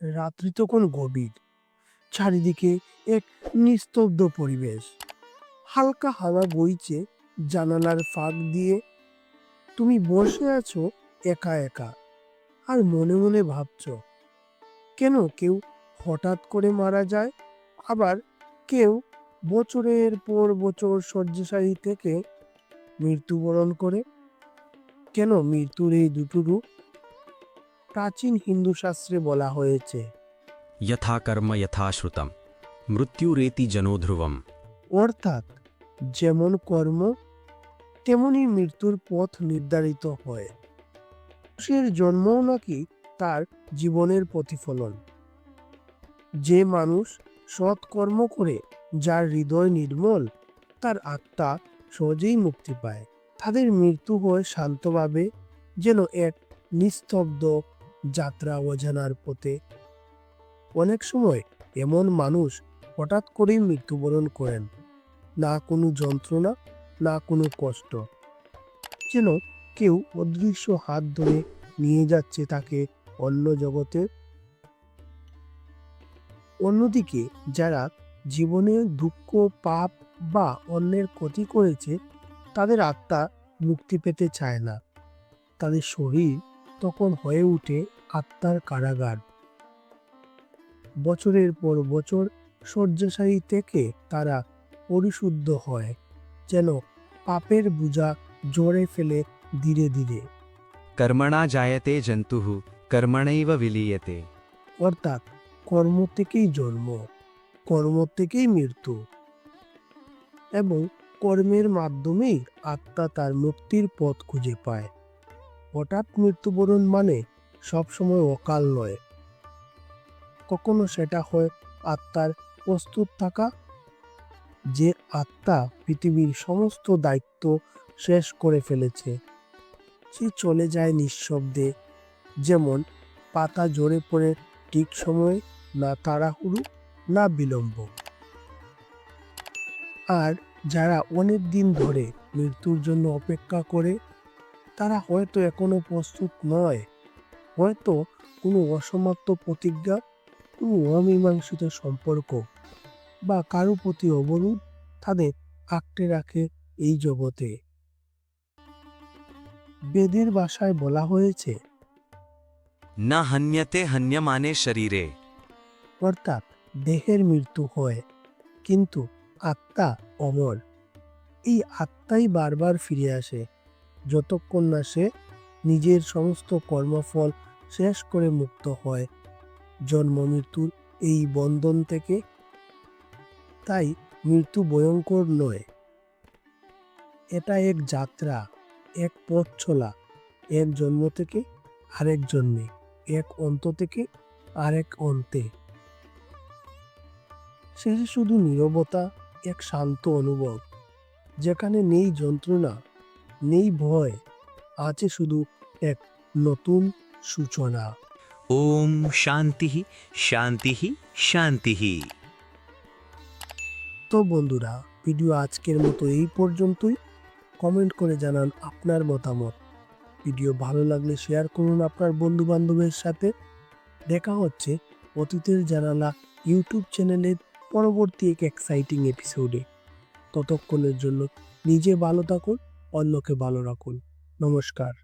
রাত্রি তখন গভীর। চারিদিকে এক নিস্তব্ধ পরিবেশ। হালকা হাওয়া বইছে জানালার ফাঁক দিয়ে। তুমি বসে আছো একা একা আর মনে মনে ভাবছ, কেন কেউ হঠাৎ করে মারা যায়? আবার কেউ বছরের পর বছর শয্যাশায়ী থেকে মৃত্যুবরণ করে? কেন মৃত্যুর এই দুটো রূপ প্রাচীন হিন্দু শাস্ত্রে বলা হয়েছে। যথা কর্ম মৃত্যু রেতি জনোধ্রুবম অর্থাৎ যেমন কর্ম তেমনি মৃত্যুর পথ নির্ধারিত হয়। মানুষের জন্মও নাকি তার জীবনের প্রতিফলন। যে মানুষ সৎকর্ম করে যার হৃদয় নির্মল তার আত্মা সহজেই মুক্তি পায়। তাদের মৃত্যু হয় শান্তভাবে যেন এক নিস্তব্ধ যাত্রা অজানার পথে। অনেক সময় এমন মানুষ হঠাৎ করেই মৃত্যুবরণ করেন। না কোনো যন্ত্রণা, না কোনো কষ্ট। যেন কেউ অদৃশ্য হাত ধরে নিয়ে যাচ্ছে তাকে অন্য জগতে। অন্যদিকে যারা জীবনে দুঃখ, পাপ বা অন্যের ক্ষতি করেছে, তাদের আত্মা মুক্তি পেতে চায় না। তাদের শরীর তখন হয়ে ওঠে আত্মার কারাগার। বছরের পর বছর শয্যাশায়ী থেকে তারা পরিশুদ্ধ হয় যেন পাপের বোঝা জোরে ফেলে ধীরে ধীরে। কর্মণা জায়তে জন্তুহু কর্মণৈব বিলিয়েতে। অর্থাৎ কর্ম থেকেই জন্ম কর্ম থেকেই মৃত্যু। এবং কর্মের মাধ্যমেই আত্মা তার মুক্তির পথ খুঁজে পায়। হঠাৎ মৃত্যুবরণ মানে সবসময় অকাল নয়। কখনো সেটা হয় আত্মার প্রস্তুত থাকা। যে আত্মা পৃথিবীর সমস্ত দায়িত্ব শেষ করে ফেলেছে, সে চলে যায় নিঃশব্দে, যেমন পাতা ঝরে পড়ে ঠিক সময়ে না তাড়াহুড়ো, না বিলম্ব। আর যারা অনেক দিন ধরে মৃত্যুর জন্য অপেক্ষা করে তারা হয়তো এখনও প্রস্তুত নয়। হয়তো কোনো অসমাপ্ত প্রতিজ্ঞা কোনো অমীমাংসিত সম্পর্ক বা কারও প্রতি অবরোধ তাদের আঁকটে রাখে এই জগতে। বেদের ভাষায় বলা হয়েছে না হন্যতে মানে শরীরে। অর্থাৎ দেহের মৃত্যু হয় কিন্তু আত্মা অমর। এই আত্মাই বারবার ফিরে আসে। যতক্ষণ না সে নিজের সমস্ত কর্মফল শেষ করে মুক্ত হয়। জন্ম মৃত্যুর এই বন্ধন থেকে তাই মৃত্যু ভয়ঙ্কর নয়। এটা এক যাত্রা, এক পথ চলা, এক জন্ম থেকে আরেক জন্মে, এক অন্ত থেকে আরেক অন্তে। শেষে শুধু নীরবতা, এক শান্ত অনুভব, যেখানে নেই যন্ত্রণা নেই ভয় আছে শুধু এক নতুন সূচনা। ওম শান্তি শান্তি শান্তি। তো বন্ধুরা ভিডিও আজকের মতো এই পর্যন্তই। কমেন্ট করে জানান আপনার মতামত। ভিডিও ভালো লাগলে শেয়ার করুন আপনার বন্ধু বান্ধবের সাথে। দেখা হচ্ছে অতীতের জানালা ইউটিউব চ্যানেলের পরবর্তী এক এক্সাইটিং এপিসোডে ততক্ষণের জন্য নিজে ভালো থাকুন অন্যকে ভালো রাখুন। নমস্কার।